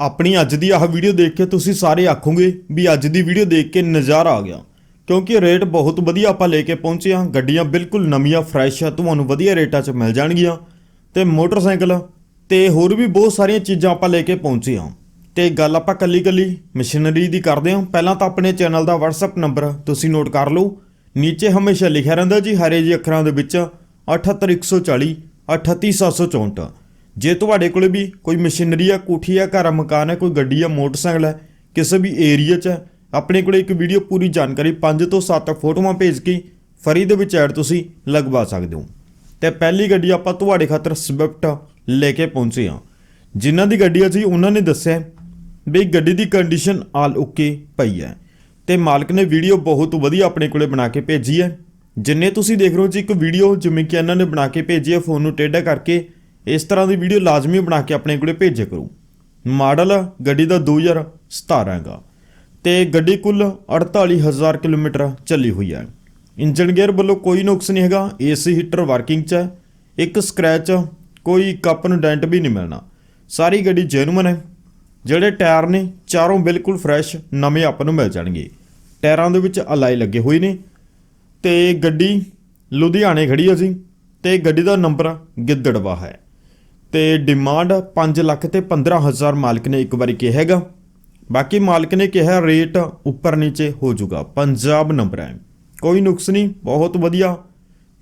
ਆਪਣੀ ਅੱਜ ਦੀ ਆਹ ਵੀਡੀਓ ਦੇਖ ਕੇ ਤੁਸੀਂ ਸਾਰੇ ਆਖੋਗੇ ਵੀ ਅੱਜ ਦੀ ਵੀਡੀਓ ਦੇਖ ਕੇ ਨਜ਼ਾਰਾ ਆ ਗਿਆ। ਕਿਉਂਕਿ ਰੇਟ ਬਹੁਤ ਵਧੀਆ ਆਪਾਂ ਲੈ ਕੇ ਪਹੁੰਚੇ ਹਾਂ। ਗੱਡੀਆਂ ਬਿਲਕੁਲ ਨਵੀਆਂ ਫਰੈਸ਼ ਆ, ਤੁਹਾਨੂੰ ਵਧੀਆ ਰੇਟਾਂ 'ਚ ਮਿਲ ਜਾਣਗੀਆਂ। ਤੇ ਮੋਟਰਸਾਈਕਲ ਤੇ ਹੋਰ ਵੀ ਬਹੁਤ ਸਾਰੀਆਂ ਚੀਜ਼ਾਂ ਆਪਾਂ ਲੈ ਕੇ ਪਹੁੰਚੇ ਹਾਂ। ਤੇ ਗੱਲ ਆਪਾਂ ਕੱਲੀ ਕੱਲੀ ਮਸ਼ੀਨਰੀ ਦੀ ਕਰਦੇ ਹਾਂ। ਪਹਿਲਾਂ ਤਾਂ ਆਪਣੇ ਚੈਨਲ ਦਾ WhatsApp ਨੰਬਰ ਤੁਸੀਂ ਨੋਟ ਕਰ ਲਓ। ਨੀਚੇ ਹਮੇਸ਼ਾ ਲਿਖਿਆ ਰਹਿੰਦਾ ਜੀ, ਹਰੇ ਜੀ ਅੱਖਰਾਂ ਦੇ ਵਿੱਚ 78140 38764 ਜੇ ਤੁਹਾਡੇ ਕੋਲੇ ਵੀ ਕੋਈ ਮਸ਼ੀਨਰੀ ਆ ਕੋਠੀ ਆ ਘਰ ਆ ਮਕਾਨ ਹੈ ਕੋਈ ਗੱਡੀ ਆ ਮੋਟਰਸਾਈਕਲ ਹੈ ਕਿਸੇ ਵੀ ਏਰੀਆ 'ਚ ਹੈ, ਆਪਣੇ ਕੋਲੇ ਇੱਕ ਵੀਡੀਓ ਪੂਰੀ ਜਾਣਕਾਰੀ 5 ਤੋਂ 7 ਫੋਟੋਆਂ ਭੇਜ ਕੇ ਫਰੀ ਦੇ ਵਿੱਚ ਐਡ ਤੁਸੀਂ ਲਗਵਾ ਸਕਦੇ ਹੋ। ਤੇ ਪਹਿਲੀ ਗੱਡੀ ਆਪਾਂ ਤੁਹਾਡੇ ਖਾਤਰ ਸਵਿਫਟ ਲੈ ਕੇ ਪਹੁੰਚੇ ਹਾਂ। ਜਿਨ੍ਹਾਂ ਦੀ ਗੱਡੀ ਆ ਜੀ ਉਹਨਾਂ ਨੇ ਦੱਸਿਆ ਵੀ ਗੱਡੀ ਦੀ ਕੰਡੀਸ਼ਨ ਆਲ ਓਕੇ ਪਈ ਹੈ। ਤੇ ਮਾਲਕ ਨੇ ਵੀਡੀਓ ਬਹੁਤ ਵਧੀਆ ਆਪਣੇ ਕੋਲੇ ਬਣਾ ਕੇ ਭੇਜੀ ਹੈ। ਜਿੰਨੇ ਤੁਸੀਂ ਦੇਖ ਰਹੇ ਹੋ ਜੀ ਇੱਕ ਵੀਡੀਓ ਜਿਵੇਂ ਕਿ ਇਹਨਾਂ ਨੇ ਬਣਾ ਕੇ ਭੇਜੀ ਹੈ ਫੋਨ ਨੂੰ ਟੇਢਾ ਕਰਕੇ ਇਸ ਤਰ੍ਹਾਂ ਦੀ ਵੀਡੀਓ ਲਾਜ਼ਮੀ ਬਣਾ ਕੇ ਆਪਣੇ ਕੋਲੇ ਭੇਜਿਆ ਕਰੋ। ਮਾਡਲ ਗੱਡੀ ਦਾ 2017 ਹੈਗਾ ਤੇ ਗੱਡੀ ਕੁੱਲ 48000 ਕਿਲੋਮੀਟਰ ਚੱਲੀ ਹੋਈ ਹੈ। ਇੰਜਨ ਗੇਅਰ ਵੱਲੋਂ ਕੋਈ ਨੁਕਸ ਨਹੀਂ ਹੈਗਾ, ਏਸੀ ਹੀਟਰ ਵਰਕਿੰਗ 'ਚ ਹੈ। ਇੱਕ ਸਕ੍ਰੈਚ, ਕੋਈ ਕੱਪ ਨੂੰ ਡੈਂਟ ਵੀ ਨਹੀਂ ਮਿਲਣਾ। ਸਾਰੀ ਗੱਡੀ ਜੈਨੂਇਨ ਹੈ। ਜਿਹੜੇ ਟਾਇਰ ਨੇ, ਚਾਰੋਂ ਬਿਲਕੁਲ ਫਰੈਸ਼ ਨਵੇਂ ਆਪਾਂ ਨੂੰ ਮਿਲ ਜਾਣਗੇ। ਟਾਇਰਾਂ ਦੇ ਵਿੱਚ ਅਲਾਈ ਲੱਗੇ ਹੋਏ ਨੇ। ਤੇ ਗੱਡੀ ਲੁਧਿਆਣੇ ਖੜੀ ਅਸੀਂ ਜੀ। ਤੇ ਗੱਡੀ ਦਾ ਨੰਬਰ ਗਿੱਦੜਵਾ ਹੈ। ਤੇ ਡਿਮਾਂਡ 5 ਲੱਖ ਤੇ 15000 ਮਾਲਕ ਨੇ ਇੱਕ ਵਾਰੀ ਕਿਹਾ ਹੈਗਾ। ਬਾਕੀ ਮਾਲਕ ਨੇ ਕਿਹਾ ਰੇਟ ਉੱਪਰ ਨੀਚੇ ਹੋ ਜਾਊਗਾ। ਪੰਜਾਬ ਨੰਬਰ ਹੈ। ਕੋਈ ਨੁਕਸ ਨਹੀਂ, ਬਹੁਤ ਵਧੀਆ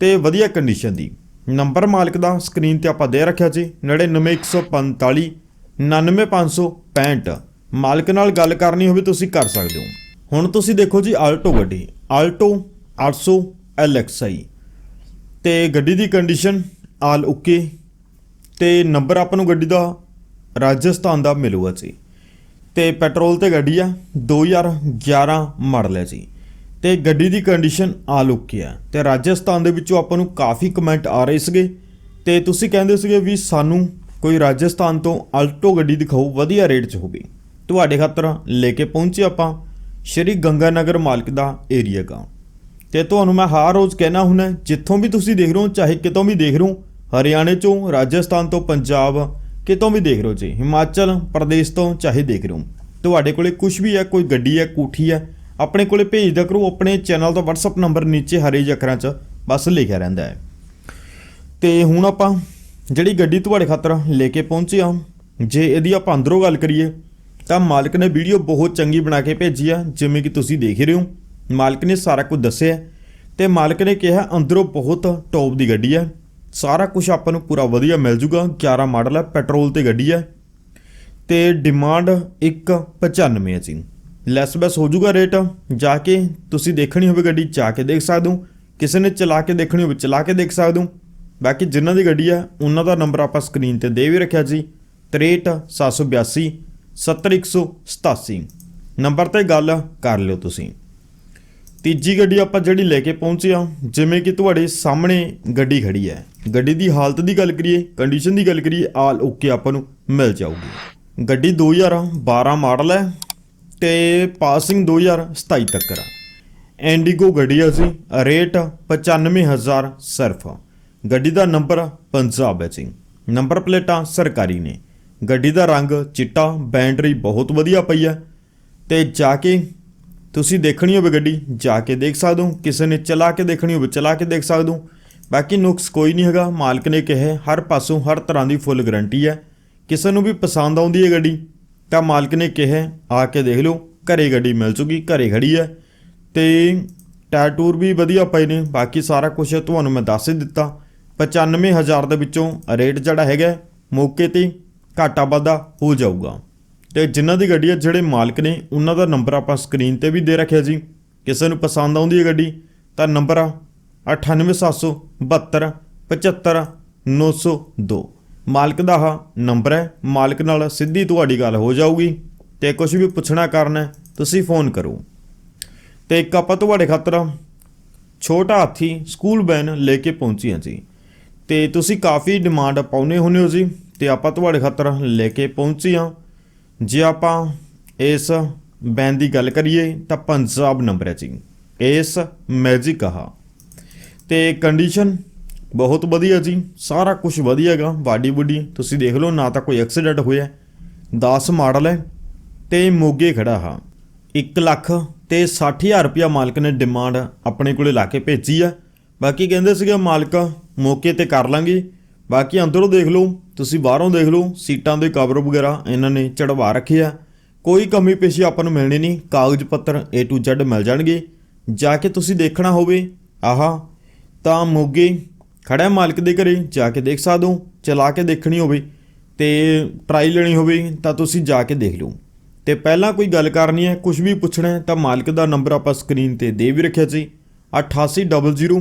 ਤੇ ਵਧੀਆ ਕੰਡੀਸ਼ਨ ਦੀ। ਨੰਬਰ ਮਾਲਕ ਦਾ ਸਕਰੀਨ ਤੇ ਆਪਾਂ ਦੇ ਰੱਖਿਆ ਜੀ 99145 99565 ਮਾਲਕ ਨਾਲ ਗੱਲ ਕਰਨੀ ਹੋਵੇ ਤੁਸੀਂ ਕਰ ਸਕਦੇ ਹੋ। ਹੁਣ ਤੁਸੀਂ ਦੇਖੋ ਜੀ, ਆਲਟੋ ਗੱਡੀ, ਆਲਟੋ 800 LXI ਤੇ ਗੱਡੀ ਦੀ ਕੰਡੀਸ਼ਨ ਆਲ ਓਕੇ। ਤੇ ਨੰਬਰ ਆਪਾਂ ਨੂੰ ਗੱਡੀ ਦਾ, ਰਾਜਸਥਾਨ ਦਾ ਮਿਲੂਗਾ ਜੀ। ਤੇ ਪੈਟਰੋਲ ਤੇ ਗੱਡੀ ਆ 2011 ਮਾਡਲ ਹੈ ਜੀ। ਤੇ ਗੱਡੀ ਦੀ ਕੰਡੀਸ਼ਨ ਆਲ ਓਕੇ ਆ। ਤੇ ਰਾਜਸਥਾਨ ਦੇ ਵਿੱਚੋਂ ਆਪਾਂ ਨੂੰ ਕਾਫੀ ਕਮੈਂਟ ਆ ਰਹੇ ਸੀਗੇ। ਤੇ ਤੁਸੀਂ ਕਹਿੰਦੇ ਸੀਗੇ ਵੀ ਸਾਨੂੰ ਕੋਈ ਰਾਜਸਥਾਨ ਤੋਂ ਆਲਟੋ ਗੱਡੀ ਦਿਖਾਓ, ਵਧੀਆ ਰੇਟ 'ਚ ਹੋਵੇ ਤੁਹਾਡੇ ਖਾਤਰ ਲੈ ਕੇ ਪਹੁੰਚੇ ਆਪਾਂ ਸ਼੍ਰੀ ਗੰਗਾ ਨਗਰ ਮਾਲਕ ਦਾ ਏਰੀਆ ਗਾ ਤੇ ਤੁਹਾਨੂੰ ਮੈਂ ਹਰ ਰੋਜ਼ ਕਹਿਣਾ ਹੁੰਦਾ ਜਿੱਥੋਂ ਵੀ ਤੁਸੀਂ ਦੇਖ ਰਹੇ ਹੋ, ਚਾਹੇ ਕਿਤੋਂ ਵੀ ਦੇਖ ਰਹੇ ਹੋ ਹਰਿਆਣੇ ਚੋਂ, ਰਾਜਸਥਾਨ ਤੋਂ ਪੰਜਾਬ, ਕਿਤੋਂ ਵੀ ਦੇਖ ਰਹੇ ਹੋ ਜੀ। ਹਿਮਾਚਲ ਪ੍ਰਦੇਸ਼ ਤੋਂ ਚਾਹੇ ਦੇਖ ਰਹੇ ਹੋ ਤੁਹਾਡੇ ਕੋਲੇ ਕੁਝ ਵੀ ਹੈ, ਕੋਈ ਗੱਡੀ ਹੈ, ਕੋਠੀ ਹੈ, ਆਪਣੇ ਕੋਲੇ ਭੇਜ ਦਿਆ ਕਰੋ, ਆਪਣੇ ਚੈਨਲ ਦਾ WhatsApp ਨੰਬਰ ਨੀਚੇ ਹਰੇ ਜਿਹੇ ਅੱਖਰਾਂ 'ਚ ਬਸ ਲਿਖਿਆ ਰਹਿੰਦਾ ਹੈ। ਤੇ ਹੁਣ ਆਪਾਂ ਜਿਹੜੀ ਗੱਡੀ ਤੁਹਾਡੇ ਖਾਤਰ ਲੈ ਕੇ ਪਹੁੰਚੇ ਹਾਂ, ਜੇ ਇਹਦੀ ਆਪਾਂ ਅੰਦਰੋਂ ਗੱਲ ਕਰੀਏ, ਤਾਂ ਮਾਲਕ ਨੇ ਵੀਡੀਓ ਬਹੁਤ ਚੰਗੀ ਬਣਾ ਕੇ ਭੇਜੀ ਆ, ਜਿਵੇਂ ਕਿ ਤੁਸੀਂ ਦੇਖ ਰਹੇ ਹੋ। ਮਾਲਕ ਨੇ ਸਾਰਾ ਕੁਝ ਦੱਸਿਆ ਤੇ ਮਾਲਕ ਨੇ ਕਿਹਾ ਅੰਦਰੋਂ ਬਹੁਤ ਟੌਪ ਦੀ ਗੱਡੀ ਹੈ। ਸਾਰਾ ਕੁਝ ਆਪਾਂ ਨੂੰ ਪੂਰਾ ਵਧੀਆ ਮਿਲ ਜੂਗਾ। 11 ਮਾਡਲ ਹੈ, ਪੈਟਰੋਲ ਤੇ ਗੱਡੀ ਹੈ। ਤੇ ਡਿਮਾਂਡ 195 ਹੈ ਜੀ। ਲੈਸ ਬੈਸ ਹੋ ਜੂਗਾ ਰੇਟ। ਜਾ ਕੇ ਤੁਸੀਂ ਦੇਖਣੀ ਹੋਵੇ ਗੱਡੀ, ਜਾ ਕੇ ਦੇਖ ਸਕਦੇ ਹੋ। ਕਿਸੇ ਨੇ ਚਲਾ ਕੇ ਦੇਖਣੀ ਹੋਵੇ, ਚਲਾ ਕੇ ਦੇਖ ਸਕਦੇ ਹੋ। ਬਾਕੀ ਜਿਨ੍ਹਾਂ ਦੀ ਗੱਡੀ ਹੈ, ਉਹਨਾਂ ਦਾ ਨੰਬਰ ਆਪਾਂ ਸਕਰੀਨ ਤੇ ਦੇ ਵੀ ਰੱਖਿਆ ਜੀ। 63782 70187 ਨੰਬਰ ਤੇ ਗੱਲ ਕਰ ਲਿਓ ਤੁਸੀਂ। ਤੀਜੀ ਗੱਡੀ ਆਪਾਂ ਜਿਹੜੀ ਲੈ ਕੇ ਪਹੁੰਚੇ ਆ ਜਿਵੇਂ ਕਿ ਤੁਹਾਡੇ ਸਾਹਮਣੇ ਗੱਡੀ ਖੜੀ ਹੈ। ਗੱਡੀ ਦੀ ਹਾਲਤ ਦੀ ਗੱਲ ਕਰੀਏ ਕੰਡੀਸ਼ਨ ਦੀ ਗੱਲ ਕਰੀਏ, ਆਲ ਓਕੇ ਆਪਾਂ ਨੂੰ, ਮਿਲ ਜਾਊਗੀ। ਗੱਡੀ 2012 ਮਾਡਲ ਹੈ ਤੇ ਪਾਸਿੰਗ 2027 ਤੱਕ ਆ ਐਂਡੀਗੋ ਗੱਡੀ ਆ ਸੀ ਰੇਟ 95000 ਸਿਰਫ। ਗੱਡੀ ਦਾ ਨੰਬਰ ਪੰਜਾਬ ਹੈ ਜੀ। ਨੰਬਰ ਪਲੇਟਾਂ ਸਰਕਾਰੀ ਨੇ। ਗੱਡੀ ਦਾ ਰੰਗ, ਚਿੱਟਾ ਬੈਟਰੀ ਬਹੁਤ ਵਧੀਆ ਪਈ ਹੈ। ਤੇ ਜਾ ਕੇ ਤੁਸੀਂ ਦੇਖਣੀ ਹੋਵੇ ਗੱਡੀ, ਜਾ ਕੇ ਦੇਖ ਸਕਦੇ ਹੋ, ਕਿਸੇ ਨੇ ਚਲਾ ਕੇ ਦੇਖਣੀ ਹੋਵੇ, ਚਲਾ ਕੇ ਦੇਖ ਸਕਦੇ ਹੋ। ਬਾਕੀ ਨੁਕਸ ਕੋਈ ਨਹੀਂ ਹੈਗਾ, ਮਾਲਕ ਨੇ ਕਿਹਾ, ਹਰ ਪਾਸੋਂ ਹਰ ਤਰ੍ਹਾਂ ਦੀ ਫੁੱਲ ਗਾਰੰਟੀ ਹੈ। ਕਿਸੇ ਨੂੰ ਵੀ ਪਸੰਦ ਆਉਂਦੀ ਹੈ ਗੱਡੀ, ਤਾਂ ਮਾਲਕ ਨੇ ਕਿਹਾ, ਆ ਕੇ ਦੇਖ ਲਓ, ਘਰੇ ਗੱਡੀ ਮਿਲ ਚੁਗੀ ਘਰੇ ਖੜੀ ਹੈ। ਤੇ ਟਾਇਰ ਟੂਰ ਵੀ ਵਧੀਆ ਪਏ ਨੇ, ਬਾਕੀ ਸਾਰਾ ਕੁਝ ਤੁਹਾਨੂੰ ਮੈਂ ਦੱਸ ਹੀ ਦਿੱਤਾ। 95000 ਦੇ ਵਿੱਚੋਂ ਰੇਟ ਜਿਹੜਾ ਹੈਗਾ, ਮੌਕੇ ਤੇ ਘਾਟਾ ਵਾਧਾ ਹੋ ਜਾਊਗਾ। ਤੇ ਜਿਨ੍ਹਾਂ ਦੀ ਗੱਡੀ ਹੈ, ਜਿਹੜੇ ਮਾਲਕ ਨੇ, ਉਹਨਾਂ ਦਾ ਨੰਬਰ ਆਪਾਂ ਸਕਰੀਨ ਤੇ ਵੀ ਦੇ ਰੱਖਿਆ ਜੀ। ਕਿਸੇ ਨੂੰ ਪਸੰਦ ਆਉਂਦੀ ਹੈ ਗੱਡੀ, ਤਾਂ ਨੰਬਰ ਆ 98772 75902 ਮਾਲਕ ਦਾ ਆ ਨੰਬਰ ਹੈ। ਮਾਲਕ ਨਾਲ ਸਿੱਧੀ ਤੁਹਾਡੀ ਗੱਲ ਹੋ ਜਾਊਗੀ। ਤੇ ਕੁਝ ਵੀ ਪੁੱਛਣਾ ਕਰਨਾ ਹੈ, ਤੁਸੀਂ ਫੋਨ ਕਰੋ। ਤੇ ਇੱਕ ਆਪਾਂ ਤੁਹਾਡੇ ਖਾਤਰ ਛੋਟਾ ਹਾਥੀ ਸਕੂਲ ਬੈਨ ਲੈ ਕੇ ਪਹੁੰਚੀ ਹਾਂ ਜੀ। ਤੇ ਤੁਸੀਂ ਕਾਫੀ ਡਿਮਾਂਡ ਪਾਉਨੇ ਹੁੰਦੇ ਹੋ ਜੀ। ਤੇ ਆਪਾਂ ਤੁਹਾਡੇ ਖਾਤਰ ਲੈ ਕੇ ਪਹੁੰਚੀ ਹਾਂ। ਜੇ ਆਪਾਂ ਇਸ ਬੈਨ ਦੀ ਗੱਲ ਕਰੀਏ ਤਾਂ ਪੰਜਾਬ ਨੰਬਰ ਹੈ ਜੀ। ਇਸ ਮੈਜਿਕ ਆ ਤੇ ਕੰਡੀਸ਼ਨ ਬਹੁਤ ਵਧੀਆ ਜੀ, ਸਾਰਾ ਕੁਝ ਵਧੀਆ ਹੈਗਾ ਬਾਡੀ ਬੁੱਡੀ ਤੁਸੀਂ ਦੇਖ ਲਓ, ਨਾ ਤਾਂ ਕੋਈ ਐਕਸੀਡੈਂਟ ਹੋਇਆ। 10 ਮਾਡਲ ਹੈ ਤੇ ਮੋਗੇ ਖੜਾ ਹਾਂ। 1 ਲੱਖ ਤੇ 60000 ਰੁਪਇਆ ਮਾਲਕ ਨੇ ਡਿਮਾਂਡ ਆਪਣੇ ਕੋਲੇ ਲਾ ਕੇ ਭੇਜੀ ਆ। ਬਾਕੀ ਕਹਿੰਦੇ ਸੀਗੇ, ਮਾਲਕ ਮੌਕੇ ਤੇ ਕਰ ਲਾਂਗੇ। ਬਾਕੀ ਅੰਦਰੋਂ ਦੇਖ ਲਓ, ਤੁਸੀਂ ਬਾਹਰੋਂ ਦੇਖ ਲਓ, ਸੀਟਾਂ ਦੇ ਕਵਰ ਵਗੈਰਾ ਇਹਨਾਂ ਨੇ ਚੜਵਾ ਰੱਖੇ ਆ। ਕੋਈ ਕਮੀ ਪੇਸ਼ੀ ਆਪਾਂ ਨੂੰ ਮਿਲਣੀ ਨਹੀਂ। ਕਾਗਜ਼ ਪੱਤਰ A to Z ਮਿਲ ਜਾਣਗੇ। ਜਾ ਕੇ ਤੁਸੀਂ ਦੇਖਣਾ ਹੋਵੇ। ਆਹਾ ਤਾਂ ਮੋਗੇ ਖੜਾ ਮਾਲਕ ਦੇ ਘਰੇ ਜਾ ਕੇ ਦੇਖ ਸਕਦੇ ਹੋ ਚਲਾ ਕੇ ਦੇਖਣੀ ਹੋਵੇ ਤੇ ਟਰਾਈ ਲੈਣੀ ਹੋਵੇ ਤਾਂ ਤੁਸੀਂ ਜਾ ਕੇ ਦੇਖ ਲਓ। ਤੇ ਪਹਿਲਾਂ ਕੋਈ ਗੱਲ ਕਰਨੀ ਹੈ ਕੁਝ ਵੀ ਪੁੱਛਣਾ ਹੈ ਤਾਂ ਮਾਲਕ ਦਾ ਨੰਬਰ ਆਪਾਂ ਸਕਰੀਨ ਤੇ ਦੇ ਵੀ ਰੱਖਿਆ ਸੀ 8800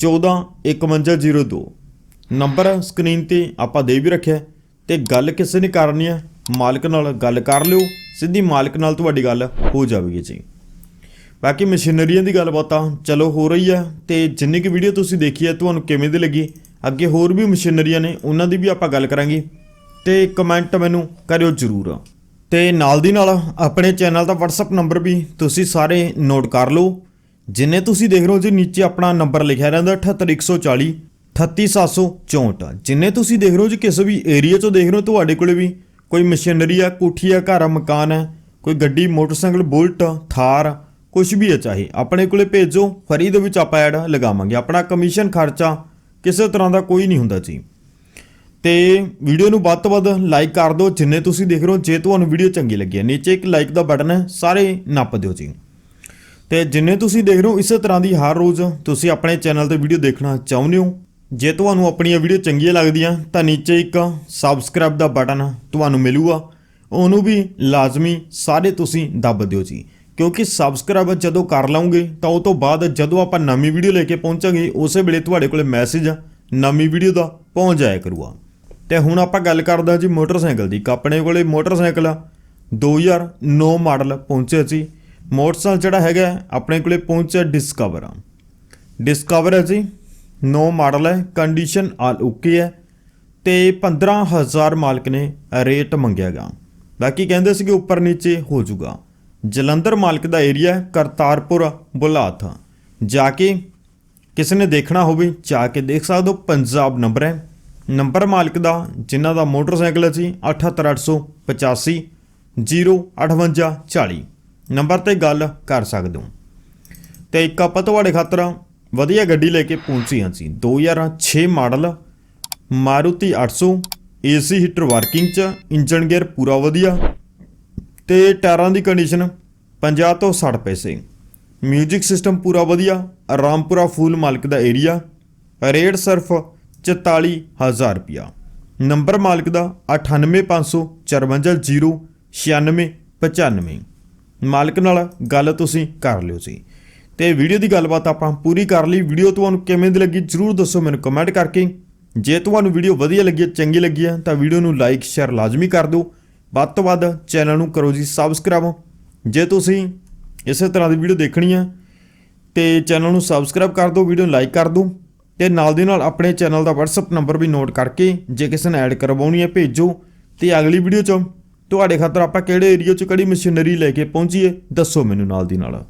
145102 ਨੰਬਰ ਸਕਰੀਨ ਤੇ ਆਪਾਂ ਦੇ ਵੀ ਰੱਖਿਆ ਹੈ ਤੇ ਗੱਲ ਕਿਸੇ ਨੇ ਕਰਨੀ ਹੈ, ਮਾਲਕ ਨਾਲ ਗੱਲ ਕਰ ਲਿਓ, ਸਿੱਧੀ ਮਾਲਕ ਨਾਲ ਤੁਹਾਡੀ ਗੱਲ ਹੋ ਜਾਵੇਗੀ ਜੀ। ਬਾਕੀ ਮਸ਼ੀਨਰੀਆਂ ਦੀ ਗੱਲਬਾਤ ਆ, ਚਲੋ ਹੋ ਰਹੀ ਆ ਤੇ ਜਿੰਨੀ ਕੁ ਵੀਡੀਓ ਤੁਸੀਂ ਦੇਖੀ ਹੈ ਤੁਹਾਨੂੰ ਕਿਵੇਂ ਦੀ ਲੱਗੀ? ਅੱਗੇ ਹੋਰ ਵੀ ਮਸ਼ੀਨਰੀਆਂ ਨੇ, ਉਹਨਾਂ ਦੀ ਵੀ ਆਪਾਂ ਗੱਲ ਕਰਾਂਗੇ। ਤੇ ਕਮੈਂਟ ਮੈਨੂੰ ਕਰਿਓ ਜ਼ਰੂਰ। ਤੇ ਨਾਲ ਦੀ ਨਾਲ ਆਪਣੇ ਚੈਨਲ ਦਾ WhatsApp ਨੰਬਰ ਵੀ ਤੁਸੀਂ ਸਾਰੇ ਨੋਟ ਕਰ ਲਓ। ਜਿੰਨੇ ਤੁਸੀਂ ਦੇਖ ਰਹੇ ਹੋ ਜੀ, ਨੀਚੇ ਆਪਣਾ ਨੰਬਰ ਲਿਖਿਆ ਰਹਿੰਦਾ 78140 38764 ਜਿੰਨੇ ਤੁਸੀਂ ਦੇਖ ਰਹੇ ਹੋ ਜੀ, ਕਿਸੇ ਵੀ ਏਰੀਆ ਚੋਂ ਦੇਖ ਰਹੇ ਹੋ, ਤੁਹਾਡੇ ਕੋਲੇ ਵੀ ਕੋਈ ਮਸ਼ੀਨਰੀ ਆ, ਕੋਠੀ ਆ, ਘਰ ਆ, ਮਕਾਨ ਹੈ ਕੋਈ ਗੱਡੀ, ਮੋਟਰਸਾਈਕਲ, ਬੁਲਟ, ਥਾਰ ਕੁਝ ਵੀ ਹੈ ਚਾਹੇ, ਆਪਣੇ ਕੋਲੇ ਭੇਜੋ ਫਰੀ ਦੇ ਵਿੱਚ ਆਪਾਂ ਐਡ ਲਗਾਵਾਂਗੇ। ਆਪਣਾ ਕਮਿਸ਼ਨ ਖਰਚਾ ਕਿਸੇ ਤਰ੍ਹਾਂ ਦਾ ਕੋਈ ਨਹੀਂ ਹੁੰਦਾ ਜੀ। ਤੇ ਵੀਡੀਓ ਨੂੰ ਵੱਧ ਤੋਂ ਵੱਧ ਲਾਈਕ ਕਰ ਦਿਓ, ਜਿੰਨੇ ਤੁਸੀਂ ਦੇਖ ਰਹੇ ਹੋ, ਜੇ ਤੁਹਾਨੂੰ ਵੀਡੀਓ ਚੰਗੀ ਲੱਗੀ ਹੈ। ਨੀਚੇ ਇੱਕ ਲਾਈਕ ਦਾ ਬਟਨ ਹੈ, ਸਾਰੇ ਨੱਪ ਦਿਓ ਜੀ। ਤੇ ਜਿੰਨੇ ਤੁਸੀਂ ਦੇਖ ਰਹੇ ਹੋ, ਇਸੇ ਤਰ੍ਹਾਂ ਦੀ ਹਰ ਰੋਜ਼ ਤੁਸੀਂ ਆਪਣੇ ਚੈਨਲ ਤੇ ਵੀਡੀਓ ਦੇਖਣਾ ਚਾਹੁੰਦੇ ਹੋ। ਜੇ ਤੁਹਾਨੂੰ ਆਪਣੀਆਂ ਵੀਡੀਓ ਚੰਗੀਆਂ ਲੱਗਦੀਆਂ, ਤਾਂ ਨੀਚੇ ਇੱਕ ਸਬਸਕ੍ਰਾਈਬ ਦਾ ਬਟਨ ਤੁਹਾਨੂੰ ਮਿਲੂਗਾ। ਉਹਨੂੰ ਵੀ ਲਾਜ਼ਮੀ ਸਾਰੇ ਤੁਸੀਂ ਦੱਬ ਦਿਓ ਜੀ। ਕਿਉਂਕਿ ਸਬਸਕ੍ਰਾਈਬ ਜਦੋਂ ਕਰ ਲਓਗੇ ਤਾਂ ਉਹ ਤੋਂ ਬਾਅਦ ਜਦੋਂ ਆਪਾਂ ਨਵੀਂ ਵੀਡੀਓ ਲੈ ਕੇ ਪਹੁੰਚਾਂਗੇ, ਉਸੇ ਵੇਲੇ ਤੁਹਾਡੇ ਕੋਲੇ ਮੈਸੇਜ ਨਵੀਂ ਵੀਡੀਓ ਦਾ ਪਹੁੰਚ ਜਾਇਆ ਕਰੂਗਾ। ਤੇ ਹੁਣ ਆਪਾਂ ਗੱਲ ਕਰਦਾ ਜੀ ਮੋਟਰਸਾਈਕਲ ਦੀ। ਆਪਣੇ ਕੋਲੇ ਮੋਟਰਸਾਈਕਲ ਆ 2009 ਮਾਡਲ ਪਹੁੰਚਿਆ ਸੀ। ਮੋਟਰਸਾਈਕਲ ਜਿਹੜਾ ਹੈਗਾ, ਆਪਣੇ ਕੋਲੇ ਪਹੁੰਚਿਆ ਡਿਸਕਵਰ ਆ। ਡਿਸਕਵਰ ਹੈ ਜੀ 9 ਮਾਡਲ ਹੈ ਕੰਡੀਸ਼ਨ ਆਲ ਓਕੇ ਹੈ ਤੇ 15000 ਮਾਲਕ ਨੇ ਰੇਟ ਮੰਗਿਆਗਾ ਬਾਕੀ ਕਹਿੰਦੇ ਸੀਗੇ ਉੱਪਰ ਨੀਚੇ ਹੋ ਜਾਊਗਾ। ਜਲੰਧਰ ਮਾਲਕ ਦਾ ਏਰੀਆ ਕਰਤਾਰਪੁਰ ਬੁਲਾਥ ਜਾ ਕੇ ਕਿਸੇ ਨੇ ਦੇਖਣਾ ਹੋਵੇ, ਜਾ ਕੇ ਦੇਖ ਸਕਦੇ ਹੋ, ਪੰਜਾਬ ਨੰਬਰ ਹੈ। ਨੰਬਰ ਮਾਲਕ ਦਾ, ਜਿਨ੍ਹਾਂ ਦਾ ਮੋਟਰਸਾਈਕਲ ਹੈ ਜੀ 78885 05840 ਨੰਬਰ ਤੇ ਗੱਲ ਕਰ ਸਕਦੇ ਹੋ। ਤੇ ਇੱਕ ਆਪਾਂ ਤੁਹਾਡੇ ਖਾਤਰ ਵਧੀਆ ਗੱਡੀ ਲੈ ਕੇ ਪਹੁੰਚੀ ਹਾਂ ਜੀ। 2006 model, Maruti 800 AC heater working ਚ ਇੰਜਨ ਗੇਅਰ ਪੂਰਾ ਵਧੀਆ ਤੇ ਟਾਇਰਾਂ ਦੀ ਕੰਡੀਸ਼ਨ 50 ਤੋਂ 60 ਪੈਸੇ। ਮਿਊਜ਼ਿਕ ਸਿਸਟਮ ਪੂਰਾ ਵਧੀਆ ਰਾਮਪੁਰਾ ਫੂਲ ਮਾਲਕ ਦਾ ਏਰੀਆ ਰੇਟ ਸਿਰਫ 44000 ਰੁਪਿਆ ਨੰਬਰ ਮਾਲਕ ਦਾ 9854509695 ਮਾਲਕ ਨਾਲ ਗੱਲ ਤੁਸੀਂ ਕਰ ਲਿਓ ਜੀ। ਤੇ ਵੀਡੀਓ ਦੀ ਗੱਲਬਾਤ ਆਪਾਂ ਪੂਰੀ ਕਰ ਲਈ। ਵੀਡੀਓ ਤੁਹਾਨੂੰ ਕਿਵੇਂ ਦੀ ਲੱਗੀ ਜਰੂਰ ਦੱਸੋ ਮੈਨੂੰ ਕਮੈਂਟ ਕਰਕੇ। ਜੇ ਤੁਹਾਨੂੰ ਵੀਡੀਓ ਵਧੀਆ ਲੱਗੀ ਹੈ, ਚੰਗੀ ਲੱਗੀ ਹੈ ਤਾਂ ਵੀਡੀਓ ਨੂੰ ਲਾਈਕ ਸ਼ੇਅਰ ਲਾਜ਼ਮੀ ਕਰ ਦਿਓ। ਵੱਧ ਤੋਂ ਵੱਧ ਚੈਨਲ ਨੂੰ ਕਰੋ ਜੀ ਸਬਸਕ੍ਰਾਈਬ ਜੇ ਤੁਸੀਂ ਇਸੇ ਤਰ੍ਹਾਂ ਦੀ ਵੀਡੀਓ ਦੇਖਣੀ ਹੈ ਤੇ ਚੈਨਲ ਨੂੰ ਸਬਸਕ੍ਰਾਈਬ ਕਰ ਦਿਓ ਵੀਡੀਓ ਨੂੰ ਲਾਈਕ ਕਰ ਦਿਓ, ਤੇ ਨਾਲ ਦੀ ਨਾਲ ਆਪਣੇ ਚੈਨਲ ਦਾ WhatsApp ਨੰਬਰ ਵੀ ਨੋਟ ਕਰਕੇ ਜੇ ਕਿਸੇ ਨੇ ਐਡ ਕਰਵਾਉਣੀ ਹੈ ਭੇਜੋ, ਤੇ ਅਗਲੀ ਵੀਡੀਓ 'ਚ ਤੁਹਾਡੇ ਖਾਤਰ ਆਪਾਂ ਕਿਹੜੇ ਏਰੀਆ 'ਚ ਕਿਹੜੀ ਮਸ਼ੀਨਰੀ ਲੈ ਕੇ ਪਹੁੰਚੀਏ, ਦੱਸੋ ਮੈਨੂੰ ਨਾਲ ਦੀ ਨਾਲ।